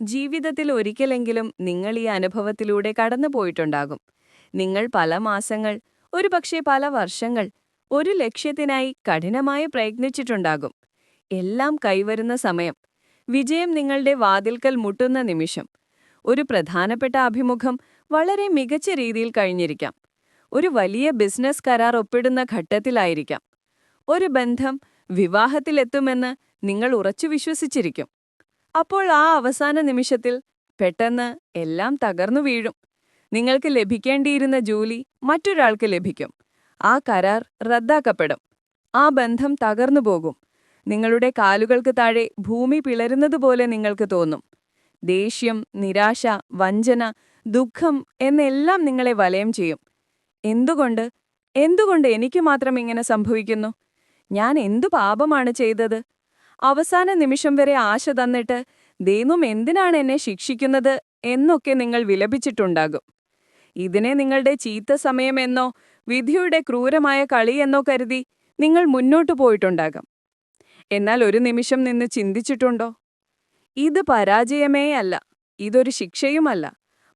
ജീവിതത്തിൽ ഒരിക്കലെങ്കിലും നിങ്ങൾ ഈ അനുഭവത്തിലൂടെ കടന്നുപോയിട്ടുണ്ടാകും. നിങ്ങൾ പല മാസങ്ങൾ ഒരുപക്ഷെ പല വർഷങ്ങൾ ഒരു ലക്ഷ്യത്തിനായി കഠിനമായി പ്രയത്നിച്ചിട്ടുണ്ടാകും. എല്ലാം കൈവരുന്ന സമയം വിജയം നിങ്ങളുടെ വാതിൽക്കൽ മുട്ടുന്ന നിമിഷം. ഒരു പ്രധാനപ്പെട്ട അഭിമുഖം വളരെ മികച്ച രീതിയിൽ കഴിഞ്ഞിരിക്കാം. ഒരു വലിയ ബിസിനസ് കരാർ ഒപ്പിടുന്ന ഘട്ടത്തിലായിരിക്കാം. ഒരു ബന്ധം വിവാഹത്തിലെത്തുമെന്ന് നിങ്ങൾ ഉറച്ചു വിശ്വസിച്ചിരിക്കും. അപ്പോൾ ആ അവസാന നിമിഷത്തിൽ പെട്ടെന്ന് എല്ലാം തകർന്നു വീഴും. നിങ്ങൾക്ക് ലഭിക്കേണ്ടിയിരുന്ന ജോലി മറ്റൊരാൾക്ക് ലഭിക്കും. ആ കരാർ റദ്ദാക്കപ്പെടും. ആ ബന്ധം തകർന്നു പോകും. നിങ്ങളുടെ കാലുകൾക്ക് താഴെ ഭൂമി പിളരുന്നതുപോലെ നിങ്ങൾക്ക് തോന്നും. ദേഷ്യം നിരാശ വഞ്ചന ദുഃഖം എന്നെല്ലാം നിങ്ങളെ വലയം ചെയ്യും. എന്തുകൊണ്ട്? എന്തുകൊണ്ട് എനിക്ക് മാത്രം ഇങ്ങനെ സംഭവിക്കുന്നു? ഞാൻ എന്തു പാപമാണ് ചെയ്തത്? അവസാന നിമിഷം വരെ ആശ തന്നിട്ട് ദൈവം എന്തിനാണ് എന്നെ ശിക്ഷിക്കുന്നത്? എന്നൊക്കെ നിങ്ങൾ വിലപിച്ചിട്ടുണ്ടാകും. ഇതിനെ നിങ്ങളുടെ ചീത്ത സമയമെന്നോ വിധിയുടെ ക്രൂരമായ കളിയെന്നോ കരുതി നിങ്ങൾ മുന്നോട്ടു പോയിട്ടുണ്ടാകും. എന്നാൽ ഒരു നിമിഷം നിന്ന് ചിന്തിച്ചിട്ടുണ്ടോ? ഇത് പരാജയമേ അല്ല ഇതൊരു ശിക്ഷയുമല്ല.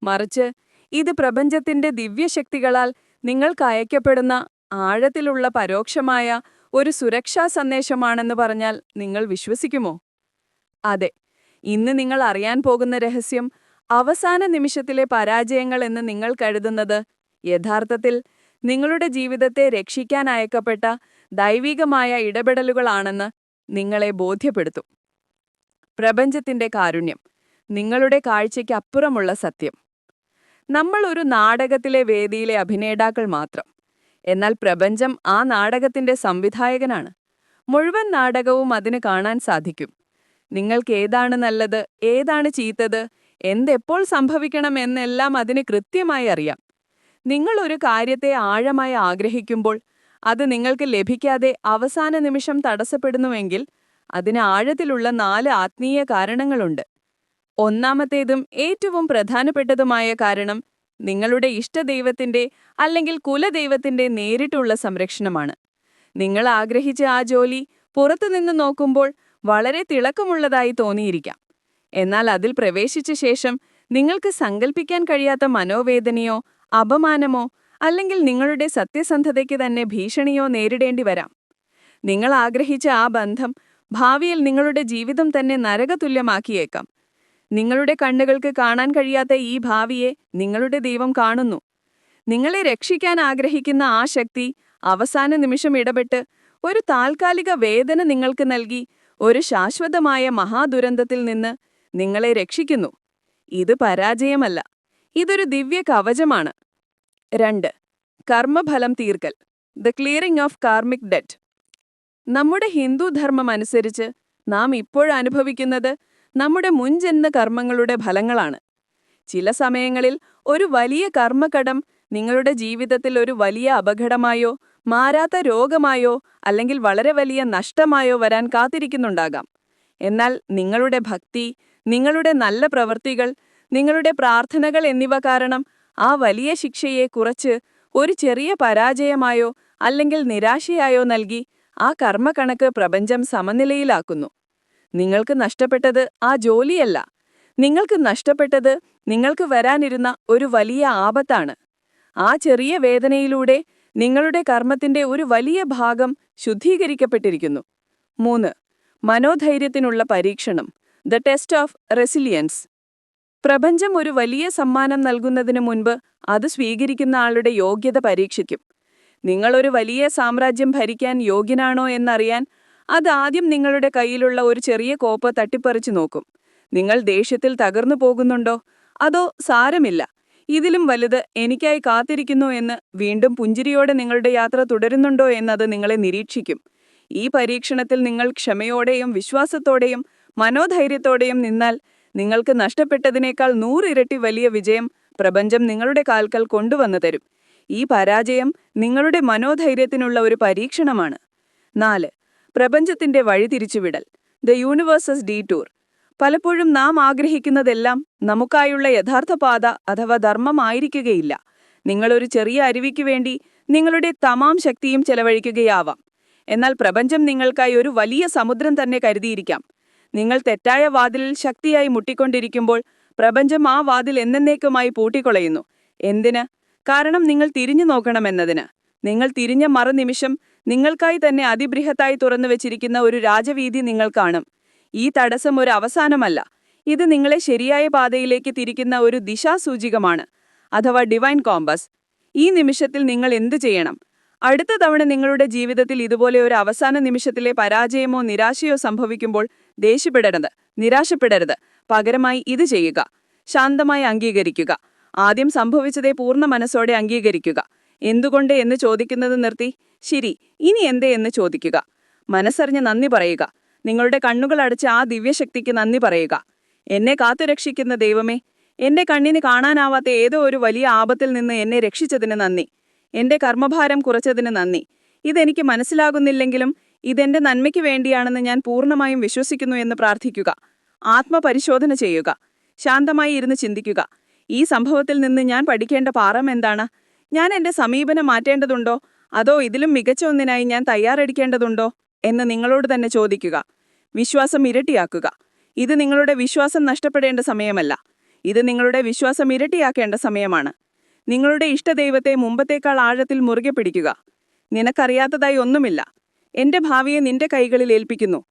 മറിച്ച് ഇത് പ്രപഞ്ചത്തിന്റെ ദിവ്യശക്തികളാൽ നിങ്ങൾക്ക് അയക്കപ്പെടുന്ന ആഴത്തിലുള്ള പരോക്ഷമായ ഒരു സുരക്ഷാ സന്ദേശമാണെന്ന് പറഞ്ഞാൽ നിങ്ങൾ വിശ്വസിക്കുമോ? അതെ ഇന്ന് നിങ്ങൾ അറിയാൻ പോകുന്ന രഹസ്യം അവസാന നിമിഷത്തിലെ പരാജയങ്ങൾ എന്ന് നിങ്ങൾ കരുതുന്നത് യഥാർത്ഥത്തിൽ നിങ്ങളുടെ ജീവിതത്തെ രക്ഷിക്കാൻ അയക്കപ്പെട്ട ദൈവികമായ ഇടപെടലുകളാണെന്ന് നിങ്ങളെ ബോധ്യപ്പെടുത്തും. പ്രപഞ്ചത്തിന്റെ കാരുണ്യം നിങ്ങളുടെ കാഴ്ചയ്ക്കപ്പുറമുള്ള സത്യം. നമ്മൾ ഒരു നാടകത്തിലെ വേദിയിലെ അഭിനേതാക്കൾ മാത്രം. എന്നാൽ പ്രപഞ്ചം ആ നാടകത്തിന്റെ സംവിധായകനാണ്. മുഴുവൻ നാടകവും അതിന് കാണാൻ സാധിക്കും. നിങ്ങൾക്ക് ഏതാണ് നല്ലത് ഏതാണ് ചീത്തത് എന്തെപ്പോൾ സംഭവിക്കണം എന്നെല്ലാം അതിന് കൃത്യമായി അറിയാം. നിങ്ങൾ ഒരു കാര്യത്തെ ആഴമായി ആഗ്രഹിക്കുമ്പോൾ അത് നിങ്ങൾക്ക് ലഭിക്കാതെ അവസാന നിമിഷം തടസ്സപ്പെടുന്നുവെങ്കിൽ അതിന് ആഴത്തിലുള്ള നാല് ആത്മീയ കാരണങ്ങളുണ്ട്. ഒന്നാമത്തേതും ഏറ്റവും പ്രധാനപ്പെട്ടതുമായ കാരണം നിങ്ങളുടെ ഇഷ്ടദൈവത്തിന്റെ അല്ലെങ്കിൽ കുലദൈവത്തിന്റെ നേരിട്ടുള്ള സംരക്ഷണമാണ്. നിങ്ങൾ ആഗ്രഹിച്ച ആ ജോലി പുറത്തുനിന്ന് നോക്കുമ്പോൾ വളരെ തിളക്കമുള്ളതായി തോന്നിയിരിക്കാം. എന്നാൽ അതിൽ പ്രവേശിച്ച ശേഷം നിങ്ങൾക്ക് സങ്കൽപ്പിക്കാൻ കഴിയാത്ത മനോവേദനയോ അപമാനമോ അല്ലെങ്കിൽ നിങ്ങളുടെ സത്യസന്ധതയ്ക്ക് തന്നെ ഭീഷണിയോ നേരിടേണ്ടി വരാം. നിങ്ങൾ ആഗ്രഹിച്ച ആ ബന്ധം ഭാവിയിൽ നിങ്ങളുടെ ജീവിതം തന്നെ നരകതുല്യമാക്കിയേക്കാം. നിങ്ങളുടെ കണ്ണുകൾക്ക് കാണാൻ കഴിയാത്ത ഈ ഭാവിയെ നിങ്ങളുടെ ദൈവം കാണുന്നു. നിങ്ങളെ രക്ഷിക്കാൻ ആഗ്രഹിക്കുന്ന ആ ശക്തി അവസാന നിമിഷം ഇടപെട്ട് ഒരു താൽക്കാലിക വേദന നിങ്ങൾക്ക് നൽകി ഒരു ശാശ്വതമായ മഹാദുരന്തത്തിൽ നിന്ന് നിങ്ങളെ രക്ഷിക്കുന്നു. ഇത് പരാജയമല്ല. ഇതൊരു ദിവ്യ കവചമാണ്. രണ്ട്. കർമ്മഫലം തീർക്കൽ. The clearing of karmic debt. നമ്മുടെ ഹിന്ദു ധർമ്മം അനുസരിച്ച് നാം ഇപ്പോഴനുഭവിക്കുന്നത് നമ്മുടെ മുൻജന്മ കർമ്മങ്ങളുടെ ഫലങ്ങളാണ്. ചില സമയങ്ങളിൽ ഒരു വലിയ കർമ്മകടം നിങ്ങളുടെ ജീവിതത്തിൽ ഒരു വലിയ അപകടമായോ മാറാത്ത രോഗമായോ അല്ലെങ്കിൽ വളരെ വലിയ നഷ്ടമായോ വരാൻ കാത്തിരിക്കുന്നുണ്ടാകാം. എന്നാൽ നിങ്ങളുടെ ഭക്തി നിങ്ങളുടെ നല്ല പ്രവൃത്തികൾ നിങ്ങളുടെ പ്രാർത്ഥനകൾ എന്നിവ കാരണം ആ വലിയ ശിക്ഷയെ കുറച്ച് ഒരു ചെറിയ പരാജയമായോ അല്ലെങ്കിൽ നിരാശയായോ നൽകി ആ കർമ്മക്കണക്ക് പ്രപഞ്ചം സമനിലയിലാക്കുന്നു. നിങ്ങൾക്ക് നഷ്ടപ്പെട്ടത് ആ ജോലിയല്ല. നിങ്ങൾക്ക് നഷ്ടപ്പെട്ടത് നിങ്ങൾക്ക് വരാനിരുന്ന ഒരു വലിയ ആപത്താണ്. ആ ചെറിയ വേദനയിലൂടെ നിങ്ങളുടെ കർമ്മത്തിന്റെ ഒരു വലിയ ഭാഗം ശുദ്ധീകരിക്കപ്പെട്ടിരിക്കുന്നു. മൂന്ന് മനോധൈര്യത്തിനുള്ള പരീക്ഷണം. ദ ടെസ്റ്റ് ഓഫ് റെസിലിയൻസ് പ്രപഞ്ചം ഒരു വലിയ സമ്മാനം നൽകുന്നതിന് മുൻപ് അത് സ്വീകരിക്കുന്ന ആളുടെ യോഗ്യത പരീക്ഷിക്കും. നിങ്ങളൊരു വലിയ സാമ്രാജ്യം ഭരിക്കാൻ യോഗ്യനാണോ എന്നറിയാൻ അത് ആദ്യം നിങ്ങളുടെ കയ്യിലുള്ള ഒരു ചെറിയ കോപ്പ് തട്ടിപ്പറിച്ചു നോക്കും. നിങ്ങൾ ദേഷ്യത്തിൽ തകർന്നു പോകുന്നുണ്ടോ? അതോ സാരമില്ല. ഇതിലും വലുത് എനിക്കായി കാത്തിരിക്കുന്നു എന്ന് വീണ്ടും പുഞ്ചിരിയോടെ നിങ്ങളുടെ യാത്ര തുടരുന്നുണ്ടോ എന്നത് നിങ്ങളെ നിരീക്ഷിക്കും. ഈ പരീക്ഷണത്തിൽ നിങ്ങൾ ക്ഷമയോടെയും വിശ്വാസത്തോടെയും മനോധൈര്യത്തോടെയും നിന്നാൽ നിങ്ങൾക്ക് നഷ്ടപ്പെട്ടതിനേക്കാൾ നൂറിരട്ടി വലിയ വിജയം പ്രപഞ്ചം നിങ്ങളുടെ കാൽക്കൽ കൊണ്ടുവന്നു തരും. ഈ പരാജയം നിങ്ങളുടെ മനോധൈര്യത്തിനുള്ള ഒരു പരീക്ഷണമാണ്. നാല്. പ്രപഞ്ചത്തിന്റെ വഴിതിരിച്ചുവിടൽ ദ യൂണിവേഴ്സസ് ഡീടൂർ പലപ്പോഴും നാം ആഗ്രഹിക്കുന്നതെല്ലാം നമുക്കായുള്ള യഥാർത്ഥ പാത അഥവാ ധർമ്മമായിരിക്കുകയില്ല. നിങ്ങളൊരു ചെറിയ അരുവിക്ക് വേണ്ടി നിങ്ങളുടെ തമാം ശക്തിയും ചെലവഴിക്കുകയാവാം. എന്നാൽ പ്രപഞ്ചം നിങ്ങൾക്കായി ഒരു വലിയ സമുദ്രം തന്നെ കരുതിയിരിക്കാം. നിങ്ങൾ തെറ്റായ വാതിലിൽ ശക്തിയായി മുട്ടിക്കൊണ്ടിരിക്കുമ്പോൾ പ്രപഞ്ചം ആ വാതിൽ എന്നേക്കുമായി പൂട്ടിക്കൊളയുന്നു. എന്തിന്? കാരണം നിങ്ങൾ തിരിഞ്ഞു നോക്കണമെന്നതിന്. നിങ്ങൾ തിരിഞ്ഞ മറുനിമിഷം നിങ്ങൾക്കായി തന്നെ അതിബൃഹത്തായി തുറന്നു വെച്ചിരിക്കുന്ന ഒരു രാജവീതി നിങ്ങൾ കാണും. ഈ തടസ്സം ഒരു അവസാനമല്ല. ഇത് നിങ്ങളെ ശരിയായ പാതയിലേക്ക് തിരിക്കുന്ന ഒരു ദിശാസൂചികമാണ് അഥവാ ഡിവൈൻ കോമ്പസ്. ഈ നിമിഷത്തിൽ നിങ്ങൾ എന്തു ചെയ്യണം? അടുത്ത തവണ നിങ്ങളുടെ ജീവിതത്തിൽ ഇതുപോലെ ഒരു അവസാന നിമിഷത്തിലെ പരാജയമോ നിരാശയോ സംഭവിക്കുമ്പോൾ ദേഷ്യപ്പെടരുത് നിരാശപ്പെടരുത്. പകരമായി ഇത് ചെയ്യുക. ശാന്തമായി അംഗീകരിക്കുക. ആദ്യം സംഭവിച്ചതേ പൂർണ മനസ്സോടെ അംഗീകരിക്കുക. എന്തുകൊണ്ട് എന്ന് ചോദിക്കുന്നത് നിർത്തി. ശരി ഇനി എന്തേ എന്ന് ചോദിക്കുക. മനസ്സറിഞ്ഞ് നന്ദി പറയുക. നിങ്ങളുടെ കണ്ണുകൾ അടച്ച് ആ ദിവ്യശക്തിക്ക് നന്ദി പറയുക. എന്നെ കാത്തുരക്ഷിക്കുന്ന ദൈവമേ എന്റെ കണ്ണിന് കാണാനാവാത്ത ഏതോ ഒരു വലിയ ആപത്തിൽ നിന്ന് എന്നെ രക്ഷിച്ചതിന് നന്ദി. എന്റെ കർമ്മഭാരം കുറച്ചതിന് നന്ദി. ഇതെനിക്ക് മനസ്സിലാകുന്നില്ലെങ്കിലും ഇതെന്റെ നന്മയ്ക്ക് വേണ്ടിയാണെന്ന് ഞാൻ പൂർണമായും വിശ്വസിക്കുന്നു എന്ന് പ്രാർത്ഥിക്കുക. ആത്മപരിശോധന ചെയ്യുക. ശാന്തമായി ഇരുന്ന് ചിന്തിക്കുക. ഈ സംഭവത്തിൽ നിന്ന് ഞാൻ പഠിക്കേണ്ട പാഠം എന്താണ്? ഞാൻ എന്റെ സമീപനം മാറ്റേണ്ടതുണ്ടോ? അതോ ഇതിലും മികച്ച ഒന്നിനായി ഞാൻ തയ്യാറെടുക്കേണ്ടതുണ്ടോ? എന്ന് നിങ്ങളോട് തന്നെ ചോദിക്കുക. വിശ്വാസം ഇരട്ടിയാക്കുക. ഇത് നിങ്ങളുടെ വിശ്വാസം നഷ്ടപ്പെടേണ്ട സമയമല്ല. ഇത് നിങ്ങളുടെ വിശ്വാസം ഇരട്ടിയാക്കേണ്ട സമയമാണ്. നിങ്ങളുടെ ഇഷ്ടദൈവത്തെ മുമ്പത്തേക്കാൾ ആഴത്തിൽ മുറുകെ പിടിക്കുക. നിനക്കറിയാത്തതായി ഒന്നുമില്ല. എന്റെ ഭാവിയെ നിന്റെ കൈകളിൽ ഏൽപ്പിക്കുന്നു.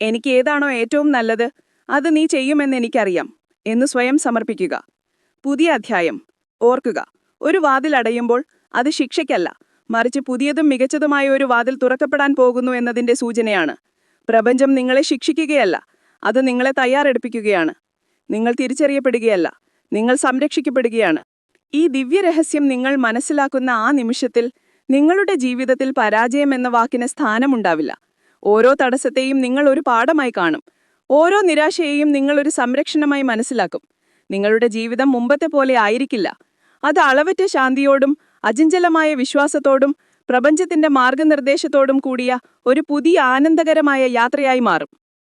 എനിക്ക് ഏതാണോ ഏറ്റവും നല്ലത് അത് നീ ചെയ്യുമെന്ന് എനിക്കറിയാം എന്ന് സ്വയം സമർപ്പിക്കുക. പുതിയ അധ്യായം. ഓർക്കുക ഒരു വാതിൽ അടയുമ്പോൾ അത് ശിക്ഷയ്ക്കല്ല. മറിച്ച് പുതിയതും മികച്ചതുമായ ഒരു വാതിൽ തുറക്കപ്പെടാൻ പോകുന്നു എന്നതിന്റെ സൂചനയാണ്. പ്രപഞ്ചം നിങ്ങളെ ശിക്ഷിക്കുകയല്ല അത് നിങ്ങളെ തയ്യാറെടുപ്പിക്കുകയാണ്. നിങ്ങൾ തിരിച്ചറിയപ്പെടുകയല്ല നിങ്ങൾ സംരക്ഷിക്കപ്പെടുകയാണ്. ഈ ദിവ്യരഹസ്യം നിങ്ങൾ മനസ്സിലാക്കുന്ന ആ നിമിഷത്തിൽ നിങ്ങളുടെ ജീവിതത്തിൽ പരാജയം എന്ന വാക്കിന് സ്ഥാനമുണ്ടാവില്ല. ഓരോ തടസ്സത്തെയും നിങ്ങൾ ഒരു പാഠമായി കാണും. ഓരോ നിരാശയെയും നിങ്ങൾ ഒരു സംരക്ഷണമായി മനസ്സിലാക്കും. നിങ്ങളുടെ ജീവിതം മുമ്പത്തെ പോലെ ആയിരിക്കില്ല. അത് അളവറ്റ ശാന്തിയോടും അചഞ്ചലമായ വിശ്വാസത്തോടും പ്രപഞ്ചത്തിന്റെ മാർഗനിർദ്ദേശത്തോടും കൂടിയ ഒരു പുതിയ ആനന്ദകരമായ യാത്രയായി മാറും.